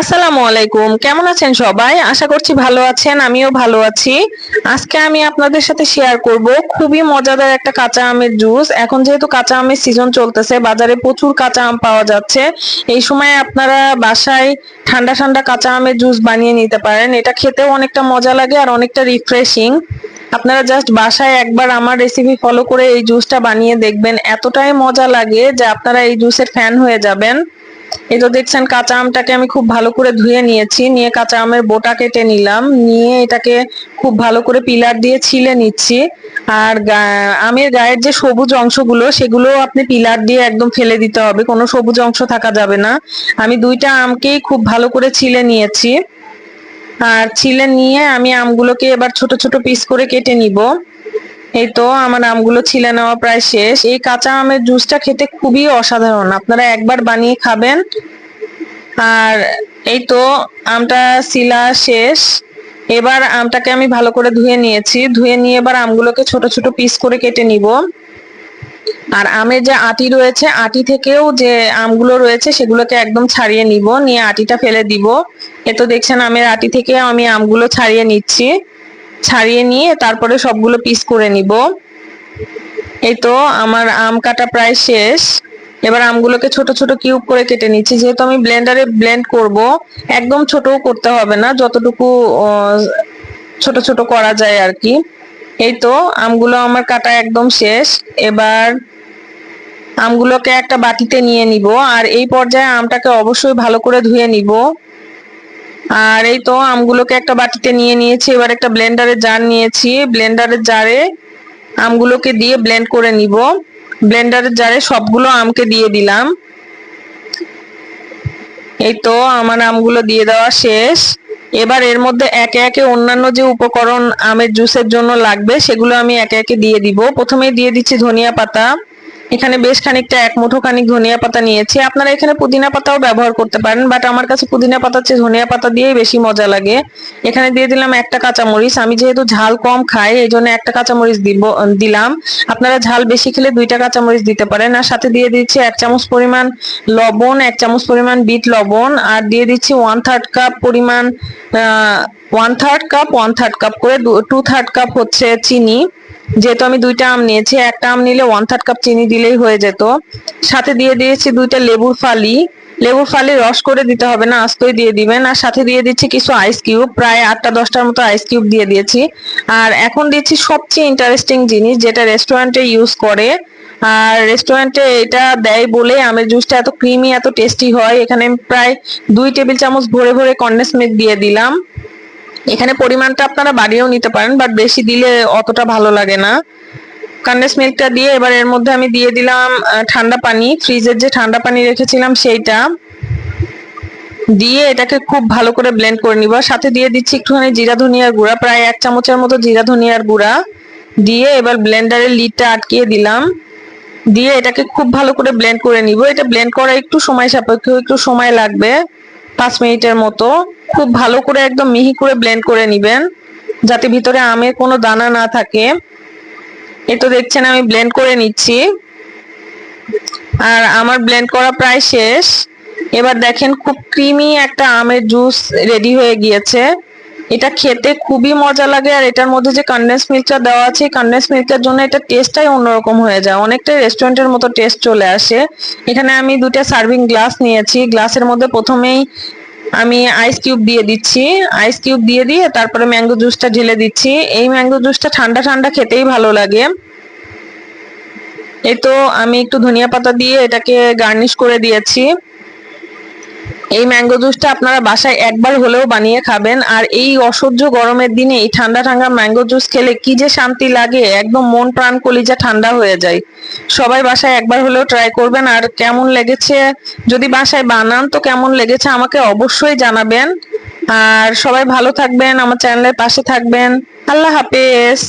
আসসালামু আলাইকুম। কেমন আছেন সবাই? আশা করছি ভালো আছেন, আমিও ভালো আছি। আজকে আমি আপনাদের সাথে শেয়ার করব খুবই মজাদার একটা কাঁচা আমের জুস এখন যেহেতু কাঁচা আমের সিজন চলতেছে, বাজারে প্রচুর কাঁচা আম পাওয়া যাচ্ছে। এই সময় আপনারা বাসায় ঠান্ডা ঠান্ডা কাঁচা আমের জুস বানিয়ে নিতে পারেন। এটা খেতেও অনেকটা মজা লাগে আর অনেকটা রিফ্রেশিং আপনারা জাস্ট বাসায় একবার আমার রেসিপি ফলো করে এই জুসটা বানিয়ে দেখবেন। এতটাই মজা লাগে যে আপনারা এই জুসের ফ্যান হয়ে যাবেন। এই তো দেখছেন কাঁচা আমটাকে আমি খুব ভালো করে ধুয়ে নিয়েছি। নিয়ে কাঁচা আমের বোটা কেটে নিলাম। নিয়ে এটাকে খুব ভালো করে পিলার দিয়ে ছিলে নিচ্ছি। আর আমের গায়ের যে সবুজ অংশগুলো, সেগুলো আপনি পিলার দিয়ে একদম ফেলে দিতে হবে। কোনো সবুজ অংশ থাকা যাবে না। আমি দুইটা আমকেই খুব ভালো করে ছিলে নিয়েছি। আর ছিলে নিয়ে আমি আমগুলোকে এবার ছোট ছোট পিস করে কেটে নিব। এই তো, আমার আমগুলো ছিলে নেওয়া প্রায় শেষ। এই কাঁচা আমের জুসটা খেতে খুবই অসাধারণ। আপনারা একবার বানিয়ে খাবেন। আর এই তো, আমটা শিলা শেষ। এবার আমটাকে আমি ভালো করে ধুয়ে নিয়েছি। ধুয়ে নিয়ে এবার আমগুলোকে ছোট ছোট পিস করে কেটে নিব। আর আমের যে আটি রয়েছে, আটি থেকেও যে আমগুলো রয়েছে, সেগুলোকে একদম ছাড়িয়ে নিব। নিয়ে আটিটা ফেলে দিব। এ তো দেখছেন, আমের আটি থেকে আমি আমগুলো ছাড়িয়ে নিচ্ছি। ছাড়িয়ে নিয়ে তারপরে সবগুলো পিস করে নিব। এই তো আমার আম কাটা প্রায় শেষ। এবার আমগুলোকে ছোট ছোট কিউব করে কেটে নিচ্ছি। যেহেতু আমি ব্লেন্ডারে ব্লেন্ড করব, একদম ছোটও করতে হবে না, যতটুকু ছোট ছোট করা যায় আর কি। এই তো আমগুলো আমার কাটা একদম শেষ। এবার আমগুলোকে একটা বাটিতে নিয়ে নিব। আর এই পর্যায়ে আমটাকে অবশ্যই ভালো করে ধুয়ে নিব। আর এই তো আমগুলোকে একটা বাটিতে নিয়ে নিয়েছি, এবার একটা ব্লেন্ডারের জার নিয়েছি। ব্লেন্ডারের জারে আমগুলোকে দিয়ে ব্লেন্ড করে নিব। ব্লেন্ডারের জারে সবগুলো আমকে দিয়ে দিলাম। এই তো আমার আমগুলো দিয়ে দেওয়া শেষ। এবার এর মধ্যে একে একে অন্যান্য যে উপকরণ আমের জুসের জন্য লাগবে, সেগুলো আমি একে একে দিয়ে দিব। প্রথমে দিয়ে দিচ্ছি ধনিয়া পাতা। এখানে বেশ খানিকটা এক মুঠো খানিক ধনিয়া পাতা নিয়েছি। আপনারা এখানে পুদিনা পাতাও ব্যবহার করতে পারেন বাট আমার কাছে পুদিনা পাতার চেয়ে ধনিয়া পাতা দিয়েই বেশি মজা লাগে। এখানে দিয়ে দিলাম একটা কাঁচামরিচ। আমি যেহেতু ঝাল কম খাই এই জন্য একটা কাঁচামরিচ দিব, দিলাম। আপনারা ঝাল বেশি খেলে দুইটা কাঁচামরিচ দিতে পারেন। আর সাথে দিয়ে দিচ্ছি এক চামচ পরিমাণ লবণ, এক চামচ পরিমাণ বিট লবণ, আর দিয়ে দিচ্ছি ওয়ান থার্ড কাপ পরিমাণ one third cup one third cup করে টু থার্ড কাপ হচ্ছে চিনি। যেহেতু আমি দুইটা আম নিয়েছি, একটা আম নিলে ওয়ান থার্ড কাপ চিনি দিলেই হয়ে যেত। সাথে দিয়ে দিয়েছি দুইটা লেবুর ফালি। লেবুর ফালি রস করে দিতে হবে না, আস্তই দিয়ে দিবেন। আর সাথে দিয়ে দিচ্ছি কিছু আইস কিউব প্রায় আটটা, দশটার মতো আইস কিউব দিয়ে দিয়েছি। আর এখন দিচ্ছি সবচেয়ে ইন্টারেস্টিং জিনিস, যেটা রেস্টুরেন্টে ইউজ করে। আর রেস্টুরেন্টে এটা দেয় বলে আমের জুসটা এত ক্রিমি এত টেস্টি হয়। এখানে প্রায় দুই টেবিল চামচ ভরে ভরে কন্ডেন্স মিল্ক দিয়ে দিলাম। এখানে পরিমাণটা আপনারা বাড়িয়েও নিতে পারেন বাট বেশি দিলে অতটা ভালো লাগে না। কন্ডেন্স মিল্কটা দিয়ে এবার এর মধ্যে আমি দিয়ে দিলাম ঠান্ডা পানি। ফ্রিজের যে ঠান্ডা পানি রেখেছিলাম সেইটা। দিয়ে এটাকে খুব ভালো করে ব্লেন্ড করে নিব। সাথে দিয়ে দিচ্ছি একটুখানি জিরা ধনিয়ার গুঁড়া, প্রায় এক চামচের মতো জিরা ধনিয়ার গুঁড়া। দিয়ে এবার ব্লেন্ডারের লিডটা আটকিয়ে দিলাম। দিয়ে এটাকে খুব ভালো করে ব্লেন্ড করে নিব। এটা ব্লেন্ড করা একটু সময় সাপেক্ষ, একটু সময় লাগবে। পাঁচ মিনিটের মতো খুব ভালো করে একদম মিহি করে ব্লেন্ড করে নিবেন, যাতে ভিতরে আমের কোনো দানা না থাকে। এ তো দেখছেন আমি ব্লেন্ড করে নিচ্ছি। আর আমার ব্লেন্ড করা প্রায় শেষ। এবার দেখেন খুব ক্রিমি একটা আমের জুস রেডি হয়ে গিয়েছে। এটা খেতে খুবই মজা লাগে আর এটার মধ্যে যে কন্ডেন্স মিল্কটা দেওয়া আছে কন্ডেন্স মিল্কের জন্য এটা টেস্টটাই অন্যরকম হয়ে যায়। অনেকটাই রেস্টুরেন্টের মতো টেস্ট চলে আসে। এখানে আমি দুটা সার্ভিং গ্লাস নিয়েছি। গ্লাসের মধ্যে প্রথমেই আমি আইস কিউব দিয়ে দিচ্ছি। আইস কিউব দিয়ে দিয়ে তারপরে ম্যাঙ্গো জুসটা ঢেলে দিচ্ছি। এই ম্যাঙ্গো জুসটা ঠান্ডা ঠান্ডা খেতেই ভালো লাগে। এই তো আমি একটু ধনিয়া পাতা দিয়ে এটাকে গার্নিশ করে দিয়েছি। এই ম্যাঙ্গো জুসটা আপনারা বাসায় একবার হলেও বানিয়ে খাবেন। আর এই অসহ্য গরমের দিনে এই ঠান্ডা ঠান্ডা ম্যাঙ্গো জুস খেলে কি যে শান্তি লাগে, একদম মন প্রাণ কলিজা ঠান্ডা হয়ে যায়। সবাই বাসায় একবার হলেও ট্রাই করবেন। আর কেমন লেগেছে, যদি বাসায় বানান তো কেমন লেগেছে আমাকে অবশ্যই জানাবেন। আর সবাই ভালো থাকবেন, আমার চ্যানেলের পাশে থাকবেন। আল্লাহ হাফেজ।